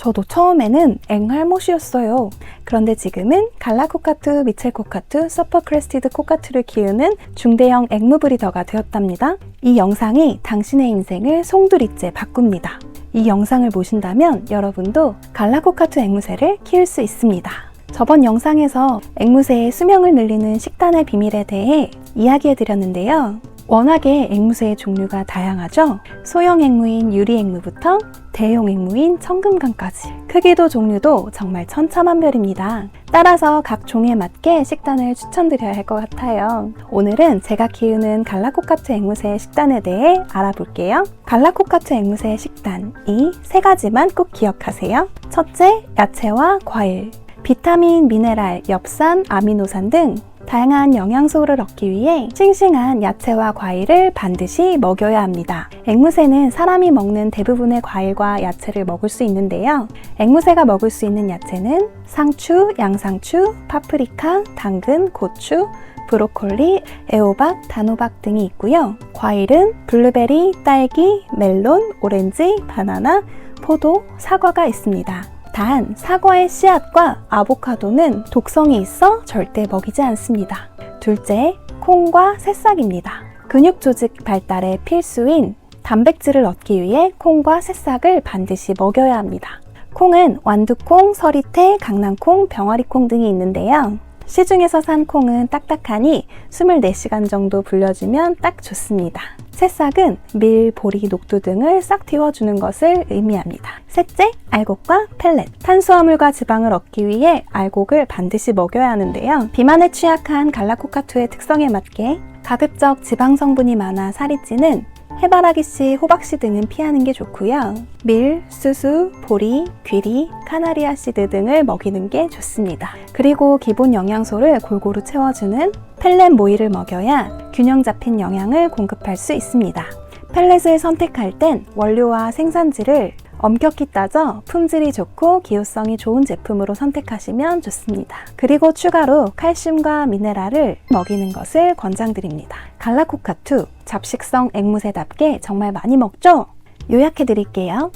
저도 처음에는 앵할못이었어요. 그런데 지금은 갈라 코카투, 미첼 코카투, 서퍼 크레스티드 코카투를 키우는 중대형 앵무 브리더가 되었답니다. 이 영상이 당신의 인생을 송두리째 바꿉니다. 이 영상을 보신다면 여러분도 갈라 코카투 앵무새를 키울 수 있습니다. 저번 영상에서 앵무새의 수명을 늘리는 식단의 비밀에 대해 이야기해 드렸는데요. 워낙에 앵무새의 종류가 다양하죠. 소형 앵무인 유리 앵무부터 대형 앵무인 청금강까지 크기도 종류도 정말 천차만별입니다. 따라서 각 종에 맞게 식단을 추천드려야 할 것 같아요. 오늘은 제가 키우는 갈라코카투 앵무새의 식단에 대해 알아볼게요. 갈라코카투 앵무새의 식단 이 세 가지만 꼭 기억하세요. 첫째, 야채와 과일. 비타민, 미네랄, 엽산, 아미노산 등 다양한 영양소를 얻기 위해 싱싱한 야채와 과일을 반드시 먹여야 합니다. 앵무새는 사람이 먹는 대부분의 과일과 야채를 먹을 수 있는데요. 앵무새가 먹을 수 있는 야채는 상추, 양상추, 파프리카, 당근, 고추, 브로콜리, 애호박, 단호박 등이 있고요. 과일은 블루베리, 딸기, 멜론, 오렌지, 바나나, 포도, 사과가 있습니다. 단, 사과의 씨앗과 아보카도는 독성이 있어 절대 먹이지 않습니다. 둘째, 콩과 새싹입니다. 근육 조직 발달에 필수인 단백질을 얻기 위해 콩과 새싹을 반드시 먹여야 합니다. 콩은 완두콩, 서리태, 강낭콩, 병아리콩 등이 있는데요. 시중에서 산 콩은 딱딱하니 24시간 정도 불려주면 딱 좋습니다. 새싹은 밀, 보리, 녹두 등을 싹 틔워주는 것을 의미합니다. 셋째, 알곡과 펠렛. 탄수화물과 지방을 얻기 위해 알곡을 반드시 먹여야 하는데요. 비만에 취약한 갈라코카투의 특성에 맞게 가급적 지방 성분이 많아 살이 찌는 해바라기 씨, 호박 씨 등은 피하는 게 좋고요. 밀, 수수, 보리, 귀리, 카나리아 씨드 등을 먹이는 게 좋습니다. 그리고 기본 영양소를 골고루 채워주는 펠렛 모이를 먹여야 균형 잡힌 영양을 공급할 수 있습니다. 펠렛을 선택할 땐 원료와 생산지를 엄격히 따져 품질이 좋고 기호성이 좋은 제품으로 선택하시면 좋습니다. 그리고 추가로 칼슘과 미네랄을 먹이는 것을 권장드립니다. 갈라코카투 잡식성 앵무새답게 정말 많이 먹죠? 요약해 드릴게요.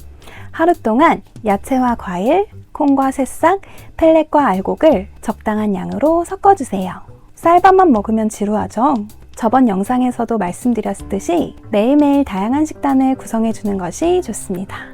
하루 동안 야채와 과일, 콩과 새싹, 펠렛과 알곡을 적당한 양으로 섞어주세요. 쌀밥만 먹으면 지루하죠? 저번 영상에서도 말씀드렸듯이 매일매일 다양한 식단을 구성해주는 것이 좋습니다.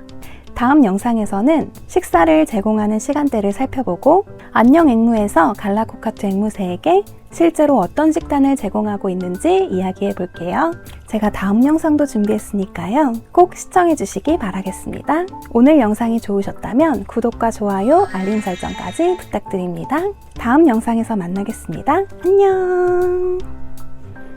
다음 영상에서는 식사를 제공하는 시간대를 살펴보고 안녕 앵무에서 갈라코카투 앵무새에게 실제로 어떤 식단을 제공하고 있는지 이야기해 볼게요. 제가 다음 영상도 준비했으니까요. 꼭 시청해 주시기 바라겠습니다. 오늘 영상이 좋으셨다면 구독과 좋아요, 알림 설정까지 부탁드립니다. 다음 영상에서 만나겠습니다. 안녕!